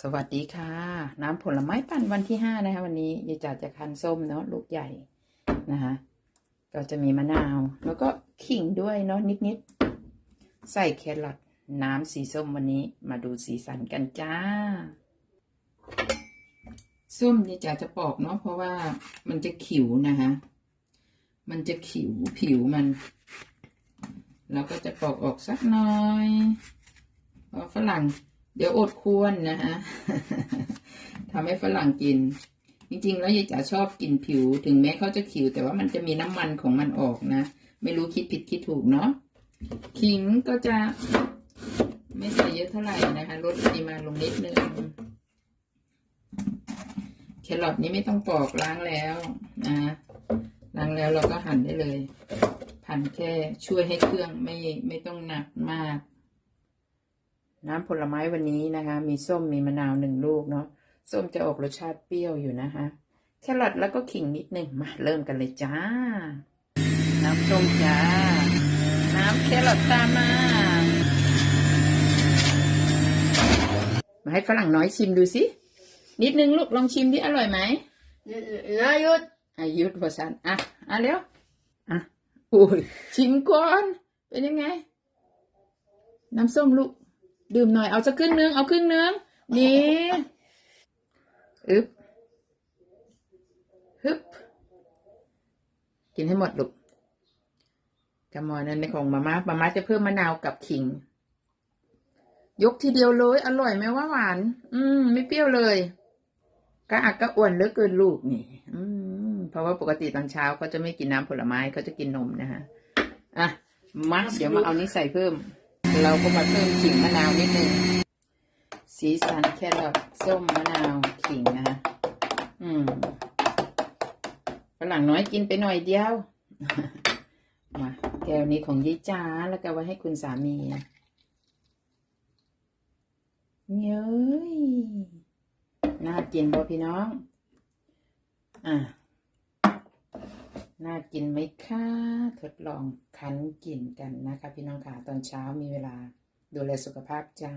สวัสดีค่ะ น้ำผลไม้ปั่นวันที่ห้านะคะ วันนี้ยายจ๋าจะคั้นส้มเนาะลูกใหญ่นะคะก็จะมีมะนาว แล้วก็ขิงด้วยเนาะนิดๆใส่แครอทน้ำสีส้มวันนี้มาดูสีสันกันจ้า ส้มยายจ๋าจะปอกเนาะเพราะว่ามันจะขิวนะคะ มันจะขิวผิวมันเราก็จะปอกออกสักน่อยเพราะฝรั่ง เดี๋ยวอดควรนะฮะทำให้ฝรั่งกิน จริงๆ แล้วยายจ๋าชอบกินผิว ถึงแม้เขาจะขิว แต่ว่ามันจะมีน้ำมันของมันออกนะ ไม่รู้คิดผิดคิดถูกเนาะขิงก็จะไม่ใส่เยอะเท่าไหร่นะคะลดปริมาณลงนิดนึงแครอทนี้ไม่ต้องปอกล้างแล้วนะล้างแล้วเราก็หั่นได้เลยหั่นแค่ช่วยให้เครื่องไม่ไม่ต้องหนักมาก น้ำผลไม้วันนี้นะคะ มีส้มมีมะนาวหนึ่งลูกเนาะส้มจะออกรสชาติเปรี้ยวอยู่นะคะแครอทแล้วก็ขิงนิดหนึ่งมาเริ่มกันเลยจ้า น้ำส้มจ้า น้ำแครอทตามมา มาให้ฝรั่งน้อยชิมดูสิ นิดนึงลูกลองชิมดิอร่อยไหมนายุดอายุทธวสันอะ อะเร็วอะอุ้ยชิมก่อน เป็นยังไง น้ำส้มลูก ดื่มหน่อยเอาสักครึ่งนึง เอาครึ่งนึง นี่อึบฮึบกินให้หมดลูกกระมอนั่นในของมาม่ามาม่าจะเพิ่มมะนาวกับขิง ยกทีเดียวเลย อร่อยไหมว่าหวาน อืม ไม่เปรี้ยวเลยกระอักกระอ่วนเหลือเกินลูกนี่ อืม เพราะว่าปกติตอนเช้าเขาจะไม่กินน้ำผลไม้เขาจะกินนมนะฮะ อะมาเดี๋ยวมาเอานี้ใส่เพิ่ม เราก็มาเพิ่มขิงมะนาวนิดนึง สีสันแครอทส้มมะนาวขิงนะฮะอืมฝรั่งน้อยกินไปหน่อยเดียว มาแก้วนี้ของยี่จ้าแล้วก็ไว้ให้คุณสามีเย้ยน่ากินบ่พี่น้อง อะ น่ากินไหมคะทดลองคั้นกินกันนะคะ พี่น้องค่ะตอนเช้ามีเวลาดูแลสุขภาพจ้า